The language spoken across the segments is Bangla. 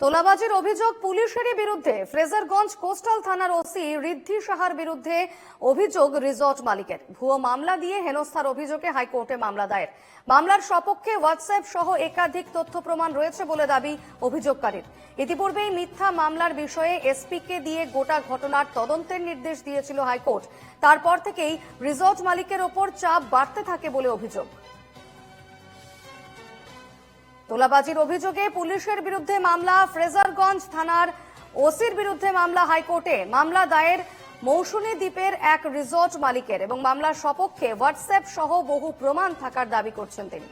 তোলাবাজির অভিযোগ পুলিশেরই বিরুদ্ধে। ফ্রেজারগঞ্জ কোস্টাল থানার ওসি ঋদ্ধি সাহার বিরুদ্ধে অভিযোগ রিসর্ট মালিকের। ভুয়ো মামলা দিয়ে হেনস্থার অভিযোগে হাইকোর্টে মামলা দায়ের। মামলার সপক্ষে হোয়াটসঅ্যাপ সহ একাধিক তথ্য প্রমাণ রয়েছে বলে দাবি অভিযোগকারীর। ইতিপূর্বেই মিথ্যা মামলার বিষয়ে এসপিকে দিয়ে গোটা ঘটনার তদন্তের নির্দেশ দিয়েছিল হাইকোর্ট। তারপর থেকেই রিসর্ট মালিকের ওপর চাপ বাড়তে থাকে বলে অভিযোগ। তোলাবাজির অভিযোগে পুলিশের বিরুদ্ধে মামলা ফ্রেজারগঞ্জ থানার ওসির বিরুদ্ধে মামলা হাইকোর্টে। মামলা দায়ের মৌসুমী দ্বীপের এক রিসর্ট মালিকের এবং মামলার সপক্ষে হোয়াটসঅ্যাপ সহ বহু প্রমাণ থাকার দাবি করছেন তিনি।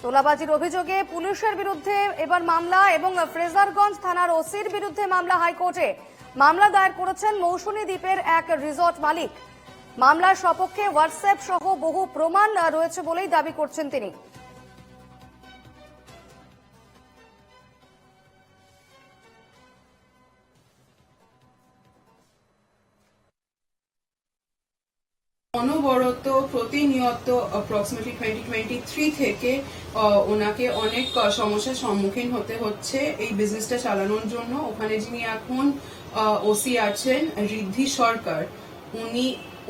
তোলাবাজির অভিযোগে পুলিশের বিরুদ্ধে এবার মামলা এবং ফ্রেজারগঞ্জ থানার ওসির বিরুদ্ধে মামলা হাইকোর্টে। মামলা দায়ের করেছেন মৌসুমী দ্বীপের এক রিসর্ট মালিক। মামলার সপক্ষে হোয়াটসঅ্যাপ সহ বহু প্রমাণ রয়েছে বলেই দাবি করছেন তিনি। অনবরত প্রতিনিয়ত অ্যাপ্রক্সিমেটলি টোয়েন্টি টোয়েন্টি থ্রি থেকে ওনাকে অনেক সমস্যার সম্মুখীন হতে হচ্ছে এই বিজনেসটা চালানোর জন্য। ওখানে যিনি এখন ওসি আছেন, ঋদ্ধি সরকার, উনি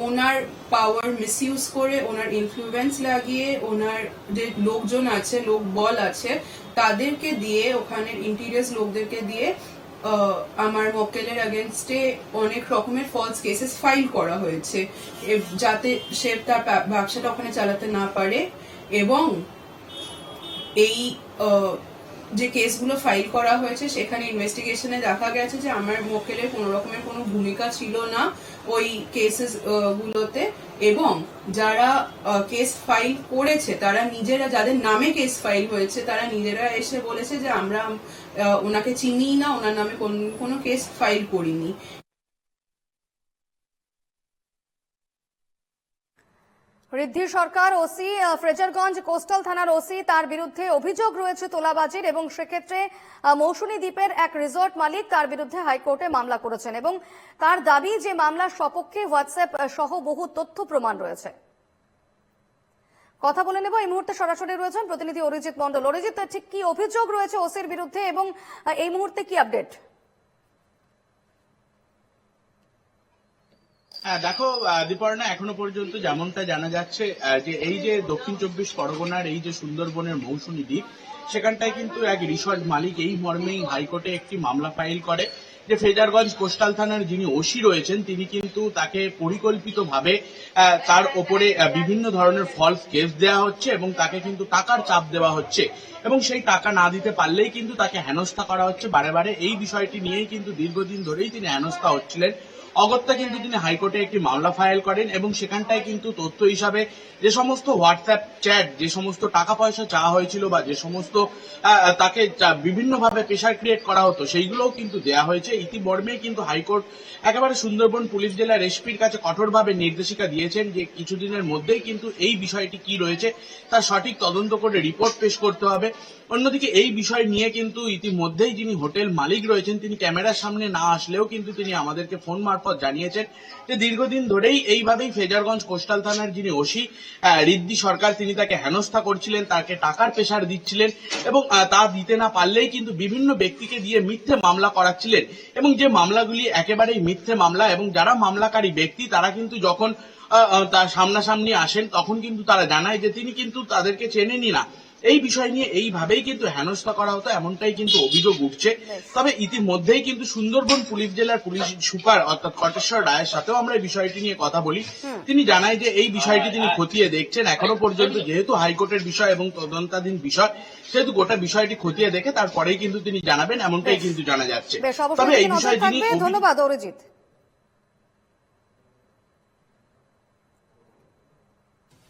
ওনার পাওয়ার মিসইউজ করে, ওনার ইনফ্লুয়েন্স লাগিয়ে, ওনার যে লোকজন আছে, লোক বল আছে, তাদেরকে দিয়ে, ওখানের ইন্টিরিয়ার্স লোকদেরকে দিয়ে আমার মক্কেলের অ্যাগেনস্টে অনেক রকমের ফলস কেসেস ফাইল করা হয়েছে। যাতে সে তার ব্যবসাটা ওখানে চালাতে না পারে এবং এই যে কেসগুলো ফাইল করা হয়েছে, সেখানে ইনভেস্টিগেশনে দেখা গেছে যে আমার মোকেলের কোনো রকমের কোনো ভূমিকা ছিল না ওই কেসেস গুলোতে। এবং যারা কেস ফাইল করেছে, তারা নিজেরা, যাদের নামে কেস ফাইল হয়েছে, তারা নিজেরা এসে বলেছে যে আমরা ওনাকে চিনি না, ওনার নামে কোনো কেস ফাইল করিনি। ঋদ্ধি সরকার ওসি ফ্রেজারগঞ্জ কোস্টাল থানার ওসি, তার বিরুদ্ধে অভিযোগ রয়েছে তোলাবাজির এবং সেক্ষেত্রে মৌসুমী দ্বীপের এক রিসর্ট মালিক তার বিরুদ্ধে হাইকোর্টে মামলা করেছেন এবং তার দাবি যে মামলার সপক্ষে হোয়াটসঅ্যাপ সহ বহু তথ্য প্রমাণ রয়েছে। কথা বলে নেব, এই মুহূর্তে সরাসরি রয়েছেন প্রতিনিধি অরিজিৎ মন্ডল অরিজিৎ ঠিক কি অভিযোগ রয়েছে ওসির বিরুদ্ধে এবং এই মুহূর্তে কি আপডেট? দেখো দীপর্ণা এখনও পর্যন্ত যেমনটা জানা যাচ্ছে যে এই যে দক্ষিণ চব্বিশ পরগনার এই যে সুন্দরবনের মৌসুমী দ্বীপ, সেখানটায় কিন্তু এক রিসর্ট মালিক এই মর্মেই হাইকোর্টে একটি মামলা ফাইল করে, যে ফেজারগঞ্জ কোস্টাল থানার যিনি ওসি রয়েছেন, তিনি কিন্তু তাকে পরিকল্পিতভাবে তার ওপরে বিভিন্ন ধরনের ফলস কেস দেওয়া হচ্ছে এবং তাকে কিন্তু টাকার চাপ দেওয়া হচ্ছে। এবং সেই টাকা না দিতে পারলেই কিন্তু তাকে হেনস্থা করা হচ্ছে। বারে বারে এই বিষয়টি নিয়েই কিন্তু দীর্ঘদিন ধরেই তিনি হেনস্থা হচ্ছিলেন। অগত্যা কিন্তু তিনি হাইকোর্টে একটি মামলা ফাইল করেন এবং সেখানটায় কিন্তু তথ্য হিসাবে যে সমস্ত হোয়াটসঅ্যাপ চ্যাট, যে সমস্ত টাকা পয়সা চাওয়া হয়েছিল বা যে সমস্ত তাকে বিভিন্নভাবে প্রেশার ক্রিয়েট করা হতো, সেইগুলোও কিন্তু দেয়া হয়েছে। ইতিমর্মেই কিন্তু হাইকোর্ট একেবারে সুন্দরবন পুলিশ জেলার এসপির কাছে কঠোরভাবে নির্দেশিকা দিয়েছেন যে কিছুদিনের মধ্যেই কিন্তু এই বিষয়টি কি রয়েছে, তার সঠিক তদন্ত করে রিপোর্ট পেশ করতে হবে। অন্যদিকে এই বিষয় নিয়ে কিন্তু ইতিমধ্যেই যিনি হোটেল মালিক রয়েছেন, তিনি ক্যামেরার সামনে না আসলেও কিন্তু তিনি আমাদেরকে ফোন মারফত জানিয়েছেন যে দীর্ঘদিন ধরেই এইভাবেই ফেজারগঞ্জ কোস্টাল থানার যিনি ওসি রিদ্দি সরকার, তিনি তাকে হেনস্থা করছিলেন, তাকে টাকার প্রেশার দিচ্ছিলেন এবং তা দিতে না পারলেই কিন্তু বিভিন্ন ব্যক্তিকে দিয়ে মিথ্যে মামলা করাচ্ছিলেন এবং যে মামলাগুলি একেবারেই মিথ্যে মামলা এবং যারা মামলাকারী ব্যক্তি, তারা কিন্তু যখন তার সামনাসামনি আসেন, তখন কিন্তু তারা জানায় যে তিনি কিন্তু তাদেরকে চেনেনি না। এই বিষয় নিয়ে এইভাবেই কিন্তু হেনস্থা করা হতো এমনটাই কিন্তু অভিযোগ উঠছে। তবে ইতিমধ্যেই কিন্তু সুন্দরবন পুলিশ জেলার পুলিশ সুপার অর্থাৎ কটেশ্বর রায়ের সাথেও আমরা এই বিষয়টি নিয়ে কথা বলি। তিনি জানায় যে এই বিষয়টি তিনি খতিয়ে দেখছেন। এখনও পর্যন্ত যেহেতু হাইকোর্টের বিষয় এবং তদন্তাধীন বিষয় সেহেতু গোটা বিষয়টি খতিয়ে দেখে তারপরেই কিন্তু তিনি জানাবেন এমনটাই কিন্তু জানা যাচ্ছে। তবে এই বিষয়ে অভি- ধন্যবাদ অরিজিৎ।